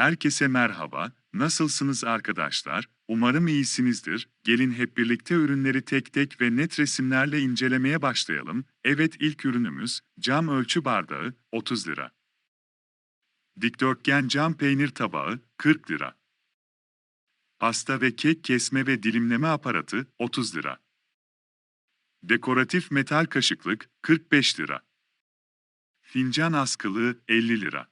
Herkese merhaba, nasılsınız arkadaşlar? Umarım iyisinizdir. Gelin hep birlikte ürünleri tek tek ve net resimlerle incelemeye başlayalım. Evet ilk ürünümüz cam ölçü bardağı 30 lira. Dikdörtgen cam peynir tabağı 40 lira. Pasta ve kek kesme ve dilimleme aparatı 30 lira. Dekoratif metal kaşıklık 45 lira. Fincan askılığı 50 lira.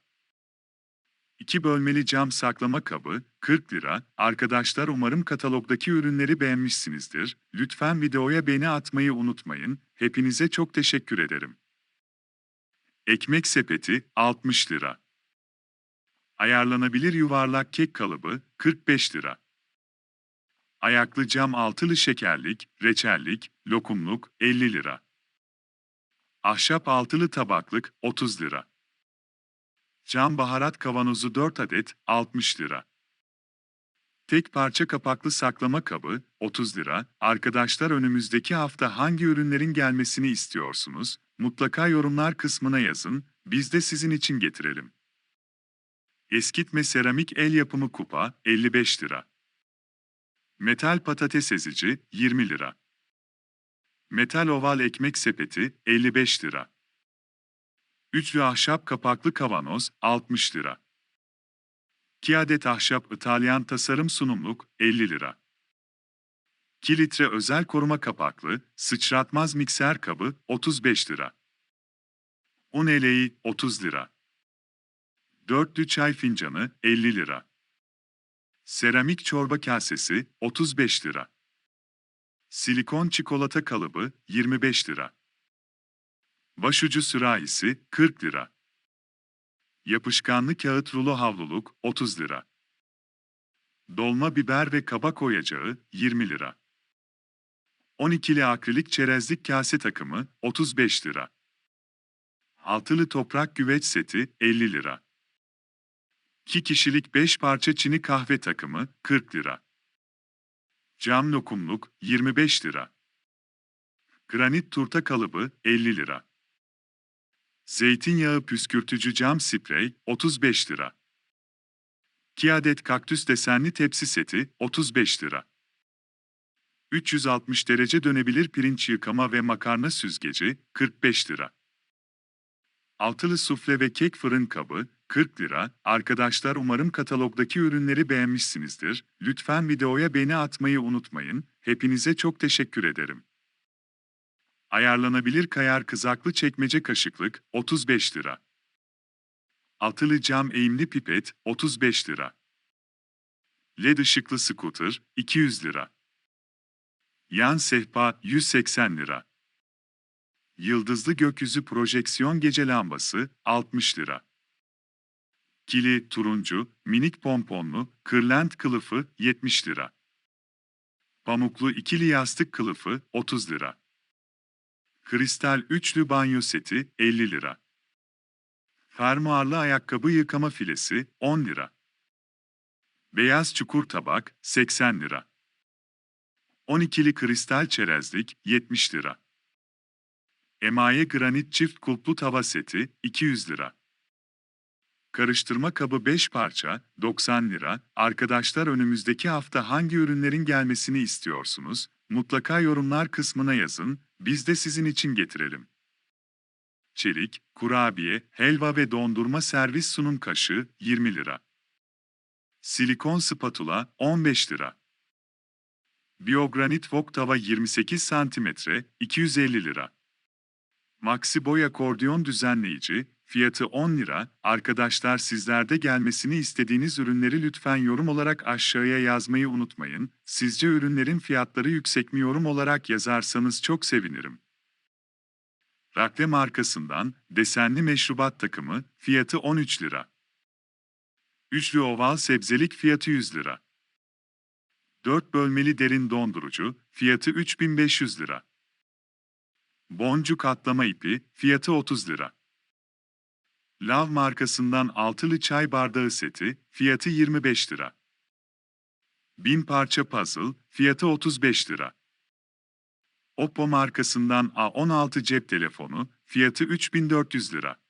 2 bölmeli cam saklama kabı 40 lira. Arkadaşlar umarım katalogdaki ürünleri beğenmişsinizdir. Lütfen videoya beğeni atmayı unutmayın. Hepinize çok teşekkür ederim. Ekmek sepeti 60 lira. Ayarlanabilir yuvarlak kek kalıbı 45 lira. Ayaklı cam altılı şekerlik, reçellik, lokumluk 50 lira. Ahşap altılı tabaklık 30 lira. Cam baharat kavanozu 4 adet 60 lira. Tek parça kapaklı saklama kabı 30 lira. Arkadaşlar önümüzdeki hafta hangi ürünlerin gelmesini istiyorsunuz? Mutlaka yorumlar kısmına yazın. Biz de sizin için getirelim. Eskitme seramik el yapımı kupa 55 lira. Metal patates ezici 20 lira. Metal oval ekmek sepeti 55 lira. Üçlü ahşap kapaklı kavanoz 60 lira. 2 adet ahşap İtalyan tasarım sunumluk 50 lira. 2 litre özel koruma kapaklı sıçratmaz mikser kabı 35 lira. Un eleği 30 lira. Dörtlü çay fincanı 50 lira. Seramik çorba kasesi 35 lira. Silikon çikolata kalıbı 25 lira. Başucu sürahisi 40 lira. Yapışkanlı kağıt rulo havluluk 30 lira. Dolma biber ve kabak oyacağı 20 lira. 12'li akrilik çerezlik kase takımı 35 lira. Altılı toprak güveç seti 50 lira. 2 kişilik 5 parça çini kahve takımı 40 lira. Cam lokumluk 25 lira. Granit turta kalıbı 50 lira. Zeytinyağı püskürtücü cam sprey 35 lira. 2 adet kaktüs desenli tepsi seti 35 lira. 360 derece dönebilir pirinç yıkama ve makarna süzgeci 45 lira. Altılı sufle ve kek fırın kabı 40 lira. Arkadaşlar umarım katalogdaki ürünleri beğenmişsinizdir. Lütfen videoya beğeni atmayı unutmayın. Hepinize çok teşekkür ederim. Ayarlanabilir kayar kızaklı çekmece kaşıklık 35 lira. Altılı cam eğimli pipet 35 lira. LED ışıklı scooter 200 lira. Yan sehpa 180 lira. Yıldızlı gökyüzü projeksiyon gece lambası 60 lira. Kili turuncu, minik pomponlu, kırlent kılıfı 70 lira. Pamuklu ikili yastık kılıfı 30 lira. Kristal üçlü banyo seti 50 lira. Fermuarlı ayakkabı yıkama filesi 10 lira. Beyaz çukur tabak 80 lira. 12'li kristal çerezlik 70 lira. Emaye granit çift kulplu tava seti 200 lira. Karıştırma kabı 5 parça 90 lira. Arkadaşlar önümüzdeki hafta hangi ürünlerin gelmesini istiyorsunuz? Mutlaka yorumlar kısmına yazın, biz de sizin için getirelim. Çelik, kurabiye, helva ve dondurma servis sunum kaşığı 20 lira. Silikon spatula 15 lira. Biogranit wok tava 28 cm 250 lira. Maxi boy akordiyon düzenleyici fiyatı 10 lira. Arkadaşlar sizlerde gelmesini istediğiniz ürünleri lütfen yorum olarak aşağıya yazmayı unutmayın. Sizce ürünlerin fiyatları yüksek mi yorum olarak yazarsanız çok sevinirim. Rakle markasından desenli meşrubat takımı fiyatı 13 lira. Üçlü oval sebzelik fiyatı 100 lira. 4 bölmeli derin dondurucu fiyatı 3500 lira. Boncuk atlama ipi fiyatı 30 lira. Lav markasından altılı çay bardağı seti, fiyatı 25 lira. 1000 parça puzzle, fiyatı 35 lira. Oppo markasından A16 cep telefonu, fiyatı 3400 lira.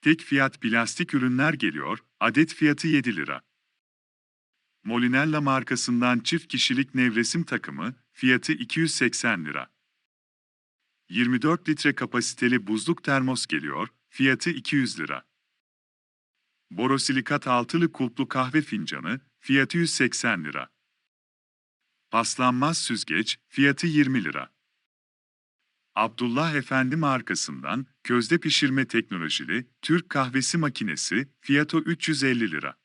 Tek fiyat plastik ürünler geliyor, adet fiyatı 7 lira. Molinella markasından çift kişilik nevresim takımı, fiyatı 280 lira. 24 litre kapasiteli buzluk termos geliyor, fiyatı 200 lira. Borosilikat altılı kulplu kahve fincanı, fiyatı 180 lira. Paslanmaz süzgeç, fiyatı 20 lira. Abdullah Efendi markasından közde pişirme teknolojili Türk kahvesi makinesi, fiyatı 350 lira.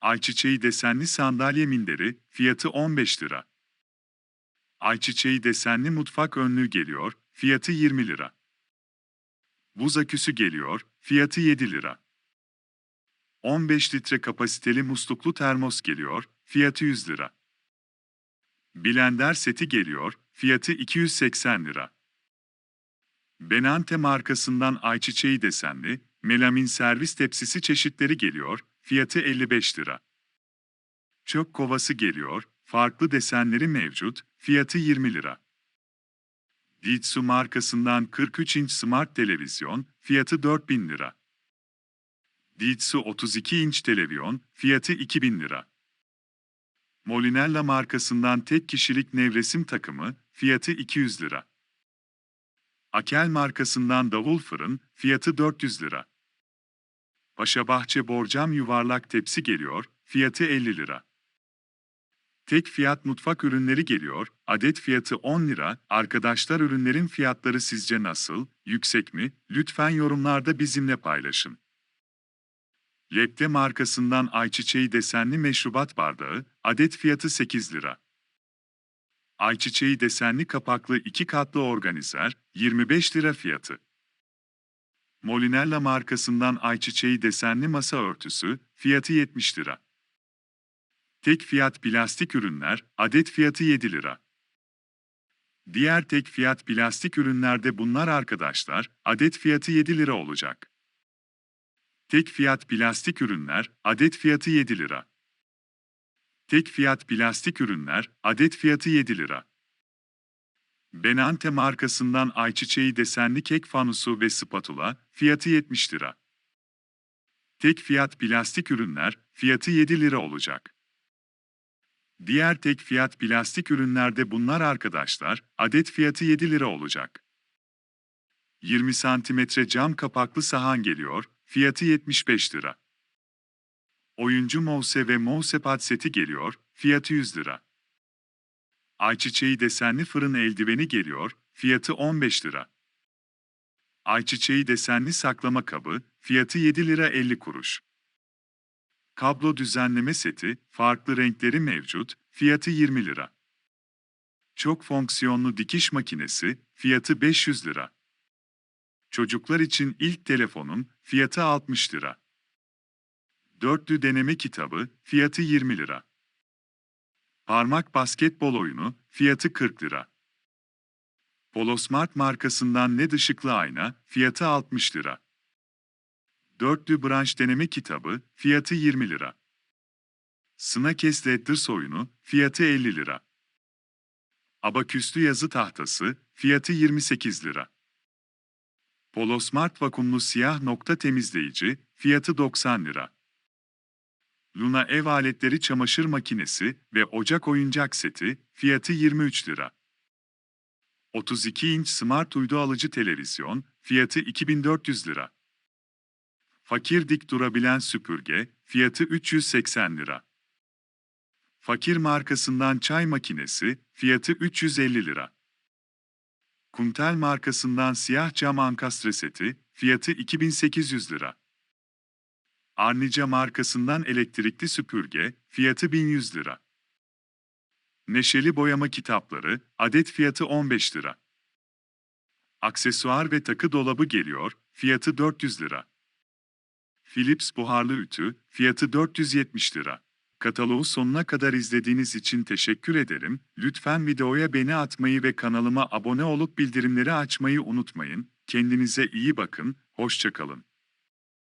Ayçiçeği desenli sandalye minderi, fiyatı 15 lira. Ayçiçeği desenli mutfak önlüğü geliyor, fiyatı 20 lira. Buz aküsü geliyor, fiyatı 7 lira. 15 litre kapasiteli musluklu termos geliyor, fiyatı 100 lira. Blender seti geliyor, fiyatı 280 lira. Benante markasından ayçiçeği desenli, melamin servis tepsisi çeşitleri geliyor, fiyatı 55 lira. Çöp kovası geliyor, farklı desenleri mevcut, fiyatı 20 lira. Ditsu markasından 43 inç smart televizyon, fiyatı 4000 lira. Ditsu 32 inç televizyon, fiyatı 2000 lira. Molinella markasından tek kişilik nevresim takımı, fiyatı 200 lira. Akel markasından davul fırın, fiyatı 400 lira. Paşabahçe borcam yuvarlak tepsi geliyor, fiyatı 50 lira. Tek fiyat mutfak ürünleri geliyor, adet fiyatı 10 lira. Arkadaşlar ürünlerin fiyatları sizce nasıl, yüksek mi? Lütfen yorumlarda bizimle paylaşın. Lepte markasından ayçiçeği desenli meşrubat bardağı, adet fiyatı 8 lira. Ayçiçeği desenli kapaklı iki katlı organizer, 25 lira fiyatı. Molinella markasından ayçiçeği desenli masa örtüsü, fiyatı 70 lira. Tek fiyat plastik ürünler, adet fiyatı 7 lira. Diğer tek fiyat plastik ürünlerde bunlar arkadaşlar, adet fiyatı 7 lira olacak. Tek fiyat plastik ürünler, adet fiyatı 7 lira. Tek fiyat plastik ürünler, adet fiyatı 7 lira. Benante markasından ayçiçeği desenli kek fanusu ve spatula, fiyatı 70 lira. Tek fiyat plastik ürünler, fiyatı 7 lira olacak. Diğer tek fiyat plastik ürünlerde bunlar arkadaşlar, adet fiyatı 7 lira olacak. 20 santimetre cam kapaklı sahan geliyor, Fiyatı 75 lira. Oyuncu mouse ve mousepad seti geliyor, fiyatı 100 lira. Ayçiçeği desenli fırın eldiveni geliyor, fiyatı 15 lira. Ayçiçeği desenli saklama kabı, fiyatı 7 lira 50 kuruş. Kablo düzenleme seti, farklı renkleri mevcut, fiyatı 20 lira. Çok fonksiyonlu dikiş makinesi, fiyatı 500 lira. Çocuklar için ilk telefonun fiyatı 60 lira. Dörtlü deneme kitabı, fiyatı 20 lira. Parmak basketbol oyunu, fiyatı 40 lira. Polo Smart markasından LED ışıklı ayna, fiyatı 60 lira. Dörtlü branş deneme kitabı, fiyatı 20 lira. Snakes Letters oyunu, fiyatı 50 lira. Abaküslü yazı tahtası, fiyatı 28 lira. Polo Smart vakumlu siyah nokta temizleyici, fiyatı 90 lira. Luna ev aletleri çamaşır makinesi ve ocak oyuncak seti, fiyatı 23 lira. 32 inç smart uydu alıcı televizyon, fiyatı 2400 lira. Fakir dik durabilen süpürge, fiyatı 380 lira. Fakir markasından çay makinesi, fiyatı 350 lira. Kuntel markasından siyah cam ankastre seti, fiyatı 2800 lira. Arnica markasından elektrikli süpürge, fiyatı 1100 lira. Neşeli boyama kitapları, adet fiyatı 15 lira. Aksesuar ve takı dolabı geliyor, fiyatı 400 lira. Philips buharlı ütü, fiyatı 470 lira. Kataloğu sonuna kadar izlediğiniz için teşekkür ederim. Lütfen videoya beğeni atmayı ve kanalıma abone olup bildirimleri açmayı unutmayın. Kendinize iyi bakın, hoşçakalın.